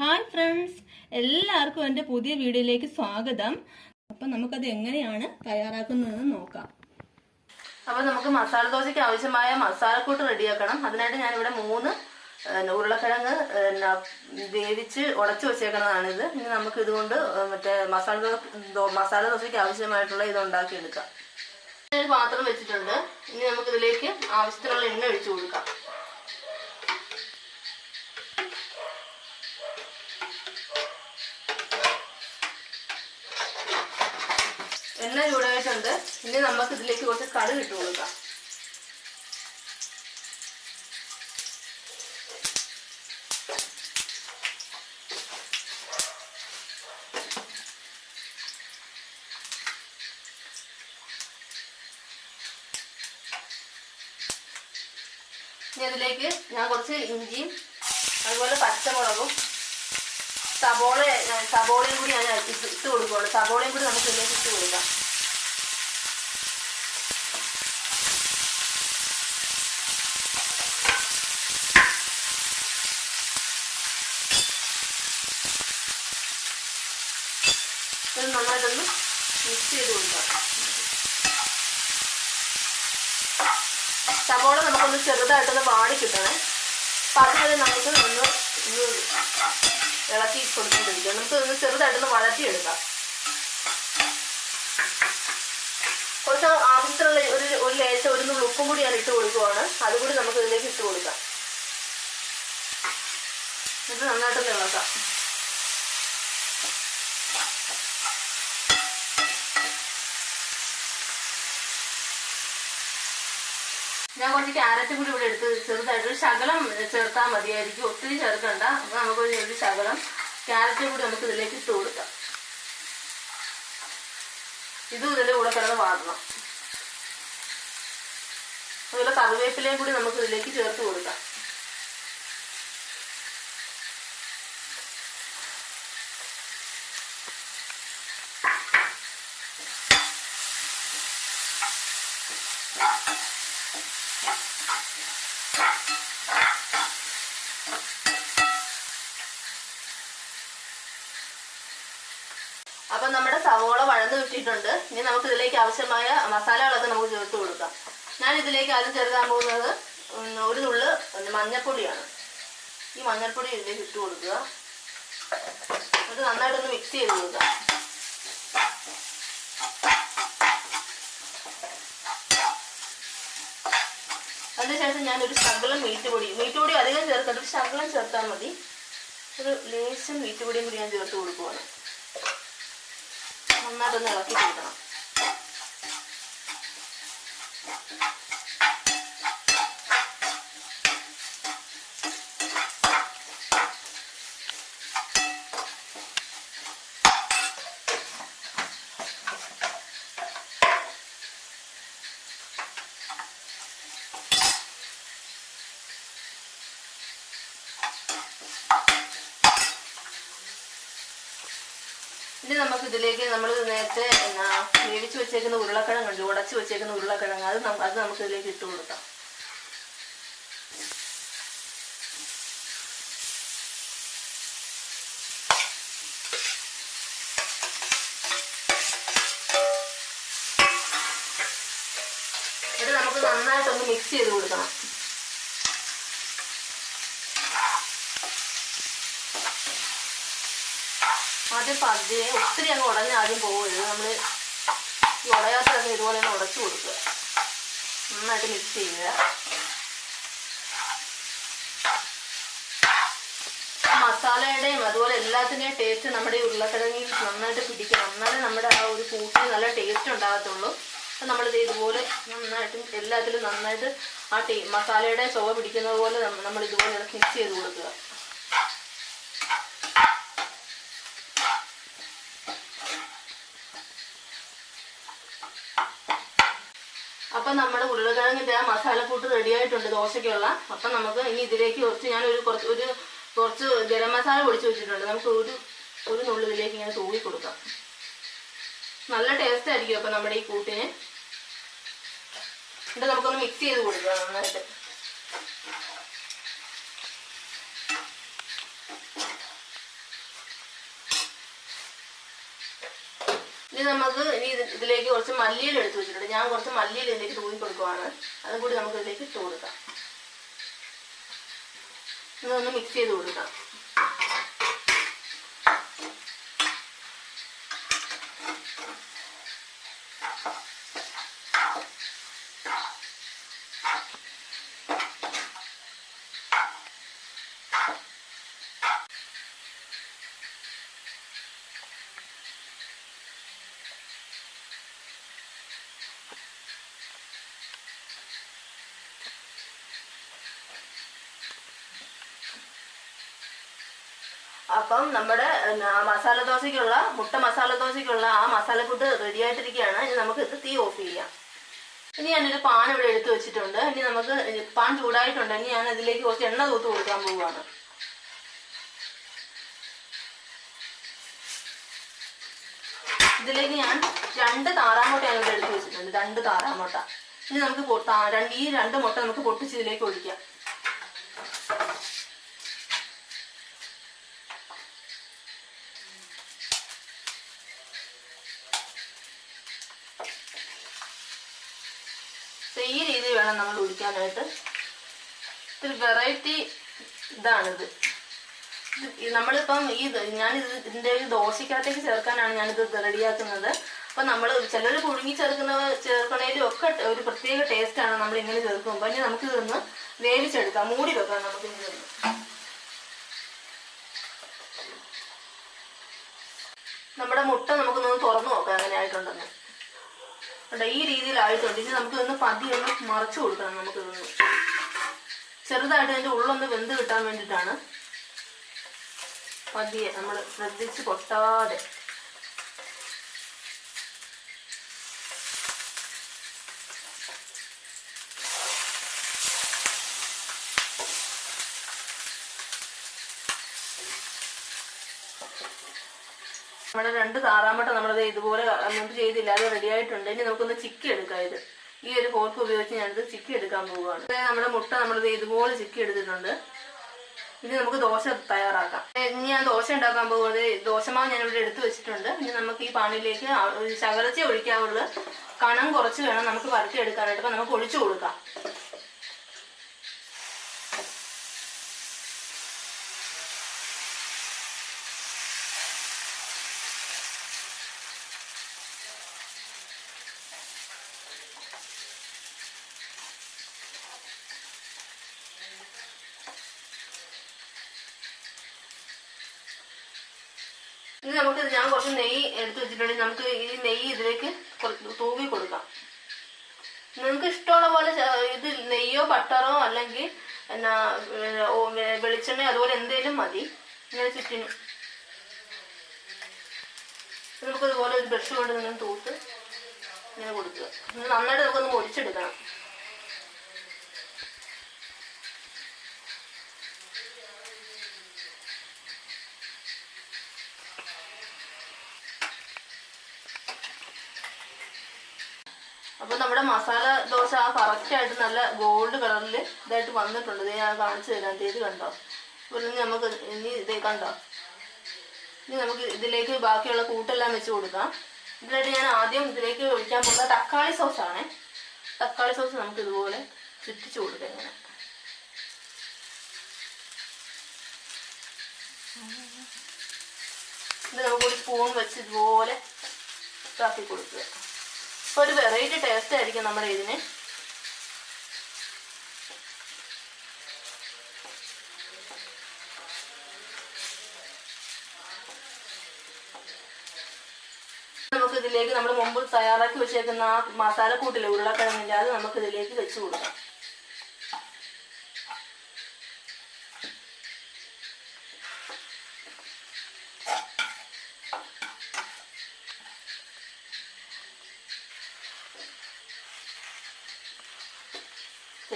Hi friends എല്ലാവർക്കും എന്റെ പുതിയ വീഡിയോയിലേക്ക് സ്വാഗതം. അപ്പം നമുക്കത് എങ്ങനെയാണ് തയ്യാറാക്കുന്നതെന്ന് നോക്കാം. അപ്പോൾ നമുക്ക് മസാല ദോശയ്ക്ക് ആവശ്യമായ മസാലക്കൂട്ട് റെഡിയാക്കണം. അതിനായിട്ട് ഞാനിവിടെ മൂന്ന് ഉരുളക്കിഴങ്ങ് വേവിച്ച് ഉടച്ചു വെച്ചേക്കുന്നതാണിത്. ഇനി നമുക്ക് ഇതുകൊണ്ട് മറ്റേ മസാല മസാല ദോശയ്ക്ക് ആവശ്യമായിട്ടുള്ള ഇത് ഉണ്ടാക്കിയെടുക്കാം. ഒരു പാത്രം വെച്ചിട്ടുണ്ട്. ഇനി നമുക്കിതിലേക്ക് ആവശ്യത്തിനുള്ള എണ്ണ ഒഴിച്ചു കൊടുക്കാം. എണ്ണ ചൂടായിട്ടുണ്ട്. ഇനി നമുക്ക് ഇതിലേക്ക് കുറച്ച് കടുക് ഇട്ട് കൊടുക്കാം. ഇനി അതിലേക്ക് ഞാൻ കുറച്ച് ഇഞ്ചിയും അതുപോലെ പച്ചമുളകും സബോള സബോളയും കൂടി ഞാൻ ഇട്ട് കൊടുക്കുള്ളൂ സബോളയും കൂടി നമുക്ക് ഇതിലേക്ക് ഇട്ട് കൊടുക്കാം. ഇത് മിക്സ് ചെയ്ത് കൊടുക്കാം. സബോള നമുക്കൊന്ന് ചെറുതായിട്ടൊന്ന് വാടി കിട്ടണേ. അപ്പം അതുവരെ നമുക്ക് ഒന്ന് ഇളക്കി കൊടുത്തിട്ടിരിക്കും നമുക്ക് ഒന്ന് ചെറുതായിട്ടൊന്ന് വഴറ്റിയെടുക്കാം. കുറച്ച് ആവശ്യത്തിനുള്ള ഒരു ഒരു ലേശം ഒരു ഉപ്പും കൂടി ഞാൻ ഇട്ട് കൊടുക്കുവാണ്. അതുകൂടി നമുക്ക് ഇതിലേക്ക് ഇട്ട് കൊടുക്കാം. ഇത് നന്നായിട്ടൊന്ന് ഇളക്കാം. കുറച്ച് ക്യാരറ്റും കൂടി ഇവിടെ എടുത്ത് ചെറുതായിട്ട് ശകലം ചേർത്താൽ മതിയായിരിക്കും. ഒത്തിരി ചേർക്കണ്ട. അപ്പം നമുക്കൊരു ഒരു ശകലം ക്യാരറ്റും കൂടി നമുക്ക് ഇതിലേക്ക് ഇട്ട് കൊടുക്കാം. ഇതും ഇതിന്റെ കൂടെ കിടന്ന് വാങ്ങണം അതുപോലെ കറിവേപ്പിലയും കൂടി നമുക്ക് ഇതിലേക്ക് ചേർത്ത് കൊടുക്കാം. അപ്പൊ നമ്മുടെ സവോള വഴന്ന് കിട്ടിയിട്ടുണ്ട്. ഇനി നമുക്ക് ഇതിലേക്ക് ആവശ്യമായ മസാലകളൊക്കെ നമുക്ക് ചേർത്ത് കൊടുക്കാം. ഞാൻ ഇതിലേക്ക് ആദ്യം ചേർക്കാൻ പോകുന്നത് ഒരു നുള്ള് മഞ്ഞൾപ്പൊടിയാണ്. ഈ മഞ്ഞൾപ്പൊടി ഇതിലേക്ക് ഇട്ട് കൊടുക്കുക. എന്നിട്ട് നന്നായിട്ടൊന്ന് മിക്സ് ചെയ്ത് കൊടുക്കുക അതിനുശേഷം ഞാൻ ഒരു ശകലം മീറ്റ് പൊടി മീറ്റ് പൊടി അധികം ചേർക്കണ്ട ഒരു ശകലം ചേർത്താൽ മതി. ഒരു ലേശം മീറ്റ് പൊടിയും കൂടി ഞാൻ ചേർത്ത് കൊടുക്കുവാണ്. നന്നായിട്ടൊന്ന് ഇളക്കി കൊടുക്കണം ഇനി നമുക്ക് ഇതിലേക്ക് നമ്മൾ നേരത്തെ എന്നാ വേവിച്ച് വെച്ചേക്കുന്ന ഉരുളക്കിഴങ്ങുണ്ട് ഉടച്ച് വെച്ചേക്കുന്ന ഉരുളക്കിഴങ്ങ് അത് അത് നമുക്ക് ഇതിലേക്ക് ഇട്ട് കൊടുക്കാം. ഇത് നമുക്ക് നന്നായിട്ടൊന്ന് മിക്സ് ചെയ്ത് കൊടുക്കണം. ആദ്യം പതിയെ ഒത്തിരി അങ്ങ് ഉടഞ്ഞ് ആദ്യം പോകരുത് നമ്മൾ ഈ ഉടയാത്തൊക്കെ ഇതുപോലെ തന്നെ ഉടച്ചു കൊടുക്കുക. നന്നായിട്ട് മിക്സ് ചെയ്യുക. മസാലയുടെയും അതുപോലെ എല്ലാത്തിന്റെയും ടേസ്റ്റ് നമ്മുടെ ഈ ഉരുളക്കിഴങ്ങിൽ നന്നായിട്ട് പിടിക്കണം. എന്നാലേ നമ്മുടെ ആ ഒരു കൂട്ടിന് നല്ല ടേസ്റ്റ് ഉണ്ടാകത്തുള്ളൂ. അപ്പം നമ്മളിത് ഇതുപോലെ നന്നായിട്ടും എല്ലാത്തിലും നന്നായിട്ട് ആ ടേ മസാലയുടെ ചുവ പിടിക്കുന്നത് പോലെ നമ്മൾ ഇതുപോലെ മിക്സ് ചെയ്ത് കൊടുക്കുക. അപ്പം നമ്മുടെ ഉരുളക്കിഴങ്ങിന്റെ ആ മസാലക്കൂട്ട് റെഡിയായിട്ടുണ്ട് ദോശയ്ക്കുള്ള. അപ്പം നമുക്ക് ഇനി ഇതിലേക്ക് കുറച്ച് ഞാൻ ഒരു കുറച്ച് ഒരു കുറച്ച് ഗരം മസാല പൊടിച്ച് വെച്ചിട്ടുണ്ട്. നമുക്ക് ഒരു ഒരു നുള്ളിലേക്ക് ഇങ്ങനെ തൂവി കൊടുക്കാം. നല്ല ടേസ്റ്റ് ആയിരിക്കും അപ്പം നമ്മുടെ ഈ കൂട്ടിന്. എന്നിട്ട് നമുക്കൊന്ന് മിക്സ് ചെയ്ത് കൊടുക്കാം നന്നായിട്ട്. ഇനി നമുക്ക് ഇനി ഇത് ഇതിലേക്ക് കുറച്ച് മല്ലിയിൽ എടുത്ത് വെച്ചിട്ടുണ്ട്. ഞാൻ കുറച്ച് മല്ലിയിൽ ഇതിലേക്ക് തൂങ്ങി കൊടുക്കുവാണ്. അതും കൂടി നമുക്ക് ഇതിലേക്ക് ഇട്ട് കൊടുക്കാം. ഇതൊന്ന് മിക്സ് ചെയ്ത് കൊടുക്കാം. അപ്പം നമ്മുടെ മസാല ദോശയ്ക്കുള്ള മുട്ട മസാല ദോശയ്ക്കുള്ള ആ മസാലക്കൂട്ട് റെഡി ആയിട്ടിരിക്കുകയാണ്. ഇനി നമുക്ക് ഇത് തീ ഓഫ് ചെയ്യാം. ഇനി ഞാനൊരു പാൻ ഇവിടെ എടുത്തു വെച്ചിട്ടുണ്ട്. ഇനി നമുക്ക് പാൻ ചൂടായിട്ടുണ്ട്. ഇനി ഞാൻ ഇതിലേക്ക് കുറച്ച് എണ്ണ തൂത്ത് കൊടുക്കാൻ പോവുകയാണ് ഇതിലേക്ക് ഞാൻ രണ്ട് താറാമുട്ട ഞാൻ ഇവിടെ എടുത്ത് വെച്ചിട്ടുണ്ട്. രണ്ട് താറാമുട്ട. ഇനി നമുക്ക് ഈ രണ്ട് മുട്ട നമുക്ക് പൊട്ടിച്ച് ഇതിലേക്ക് ഒഴിക്കാം. ഈ രീതിയിൽ വേണം നമ്മൾ ഒഴിക്കാനായിട്ട് ഇത്തിരി വെറൈറ്റി ഇതാണിത്. നമ്മളിപ്പം ഈ ഞാനിത് ഇതിന്റെ ഒരു ദോശക്കകത്തേക്ക് ചേർക്കാനാണ് ഞാനിത് റെഡിയാക്കുന്നത്. അപ്പൊ നമ്മൾ ചിലർ പുഴുങ്ങി ചേർക്കുന്ന ചേർക്കണേലും ഒക്കെ ഒരു പ്രത്യേക ടേസ്റ്റ് ആണ് നമ്മൾ ഇങ്ങനെ ചേർക്കുമ്പോൾ ഇനി നമുക്ക് ഇതൊന്ന് വേവിച്ചെടുക്കാം. മൂടി വെക്കാം നമുക്ക് നമ്മുടെ മുട്ട നമുക്കൊന്ന് തുറന്നു നോക്കാം. അങ്ങനെ ആയിട്ടുണ്ടെന്ന്. കണ്ടോ ഈ രീതിയിലായിട്ടുണ്ട്. ഇനി നമുക്ക് ഇതൊന്ന് പതി ഒന്ന് മറച്ചു കൊടുക്കണം നമുക്ക് ഇതൊന്ന് ചെറുതായിട്ട് അതിന്റെ ഉള്ളൊന്ന് വെന്ത് കിട്ടാൻ വേണ്ടിയിട്ടാണ് പതിയെ നമ്മൾ ശ്രദ്ധിച്ച് പൊട്ടാതെ. നമ്മുടെ രണ്ട് താറാമട്ട നമ്മളത് ഇതുപോലെ മുമ്പ് ചെയ്തില്ല അത് റെഡി ആയിട്ടുണ്ട്. ഇനി നമുക്കൊന്ന് ചിക്കി എടുക്കാം ഇത്. ഈ ഒരു ഫോർക്ക് ഉപയോഗിച്ച് ഞാനിത് ചിക്കി എടുക്കാൻ പോവുകയാണ്. നമ്മുടെ മുട്ട നമ്മളിത് ഇതുപോലെ ചിക്കി എടുത്തിട്ടുണ്ട്. ഇനി നമുക്ക് ദോശ തയ്യാറാക്കാം. ഇനി ഞാൻ ദോശ ഉണ്ടാക്കാൻ പോകുന്നത് ദോശമാവ് ഞാൻ ഇവിടെ എടുത്തു വെച്ചിട്ടുണ്ട്. ഇനി നമുക്ക് ഈ പാനിലേക്ക് ശകലച്ച ഒഴിക്കാവുള്ളൂ കണം കുറച്ച് വേണം നമുക്ക് വരട്ടി എടുക്കാനായിട്ട് അപ്പം നമുക്ക് ഒഴിച്ചു കൊടുക്കാം. നമുക്ക് ഞാൻ കുറച്ച് നെയ്യ് എടുത്ത് വെച്ചിട്ടുണ്ടെങ്കിൽ നമുക്ക് ഈ നെയ്യ് ഇതിലേക്ക് തൂവി കൊടുക്കാം. നിങ്ങൾക്ക് ഇഷ്ടമുള്ള പോലെ ഇത് നെയ്യോ ബട്ടറോ അല്ലെങ്കിൽ എന്നാ ഏ, ഓ, വെ- വെളിച്ചെണ്ണയോ അതുപോലെ എന്തേലും മതി. ഇങ്ങനെ ചുറ്റിന്. നമുക്ക് ഇതുപോലെ ഒരു ബ്രഷ് കൊണ്ട് നിങ്ങൾ തൂത്ത് ഇങ്ങനെ കൊടുക്കുക. നന്നായിട്ട് നമുക്കൊന്ന് മുറിച്ചെടുക്കണം. അപ്പൊ നമ്മുടെ മസാല ദോശ ആ കറക്റ്റ് ആയിട്ട് നല്ല ഗോൾഡ് കളറിൽ ഇതായിട്ട് വന്നിട്ടുണ്ട്. ഇത് ഞാൻ കാണിച്ചു തരാം. ഇത് കണ്ടോ? അപ്പോൾ നമുക്ക് ഇനി ഇത് കണ്ടോ? ഇനി നമുക്ക് ഇതിലേക്ക് ബാക്കിയുള്ള കൂട്ടെല്ലാം വെച്ച് കൊടുക്കാം. ഇതിലായിട്ട് ഞാൻ ആദ്യം ഇതിലേക്ക് ഒഴിക്കാൻ പോകുന്ന തക്കാളി സോസാണ്. തക്കാളി സോസ് നമുക്ക് ഇതുപോലെ ചുറ്റിച്ചു കൊടുക്കാം ഇങ്ങനെ. ഇത് നമുക്ക് ഒരു സ്പൂൺ വെച്ച് ഇതുപോലെ ഇതാക്കി കൊടുക്കുക. ഒരു വെറൈറ്റി ടേസ്റ്റ് ആയിരിക്കും നമ്മുടെ ഇതിന്. നമുക്ക് ഇതിലേക്ക് നമ്മൾ മുമ്പ് തയ്യാറാക്കി വെച്ചേക്കുന്ന ആ മസാല കൂട്ടില്ല ഉരുളക്കിഴങ്ങില്ലാതെ നമുക്ക് ഇതിലേക്ക് വെച്ച് കൊടുക്കാം.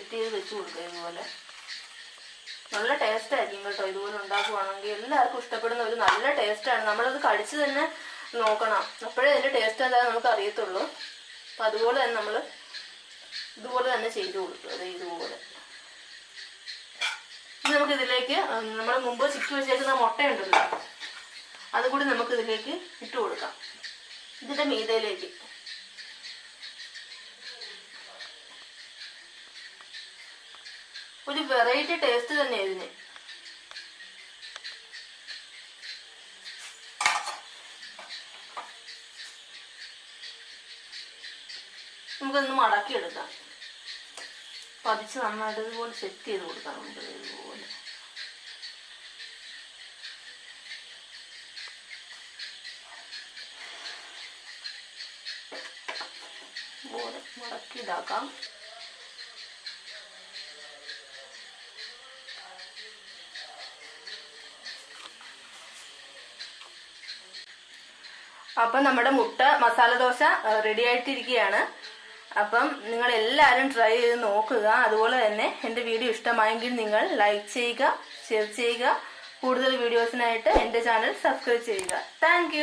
സെറ്റ് ചെയ്ത് വെച്ച് കൊടുക്കുക ഇതുപോലെ. നല്ല ടേസ്റ്റ് ആയിരിക്കും കേട്ടോ ഇതുപോലെ ഉണ്ടാക്കുവാണെങ്കിൽ. എല്ലാവർക്കും ഇഷ്ടപ്പെടുന്ന ഒരു നല്ല ടേസ്റ്റാണ് നമ്മളത് കടിച്ച് തന്നെ നോക്കണം. അപ്പോഴേ അതിന്റെ ടേസ്റ്റ് എന്താണെന്ന് നമുക്ക് അറിയത്തുള്ളൂ. അപ്പം അതുപോലെ തന്നെ നമ്മൾ ഇതുപോലെ തന്നെ ചെയ്ത് കൊടുക്കുക അതെ ഇതുപോലെ. നമുക്ക് ഇതിലേക്ക് നമ്മൾ മുമ്പ് ചിക്കി വെച്ചേക്കുന്ന മുട്ടയുണ്ടല്ലോ. അതുകൂടി നമുക്ക് ഇതിലേക്ക് ഇട്ട് കൊടുക്കാം. ഇതിന്റെ മീതയിലേക്ക്. ഒരു വെറൈറ്റി ടേസ്റ്റ് തന്നെയായിരുന്നു നമുക്കൊന്ന് മടക്കി എടുക്കാം പതിച്ച് നന്നായിട്ട് ഇതുപോലെ സെറ്റ് ചെയ്ത് കൊടുക്കാം നമുക്ക് ഇതുപോലെ. മടക്കി ഇതാക്കാം അപ്പം നമ്മുടെ മുട്ട മസാല ദോശ റെഡി ആയിട്ടിരിക്കുകയാണ്. അപ്പം നിങ്ങൾ എല്ലാവരും ട്രൈ ചെയ്ത് നോക്കുക. അതുപോലെ തന്നെ എന്റെ വീഡിയോ ഇഷ്ടമായെങ്കിൽ നിങ്ങൾ ലൈക്ക് ചെയ്യുക ഷെയർ ചെയ്യുക. കൂടുതൽ വീഡിയോസിനായിട്ട് എന്റെ ചാനൽ സബ്സ്ക്രൈബ് ചെയ്യുക. താങ്ക്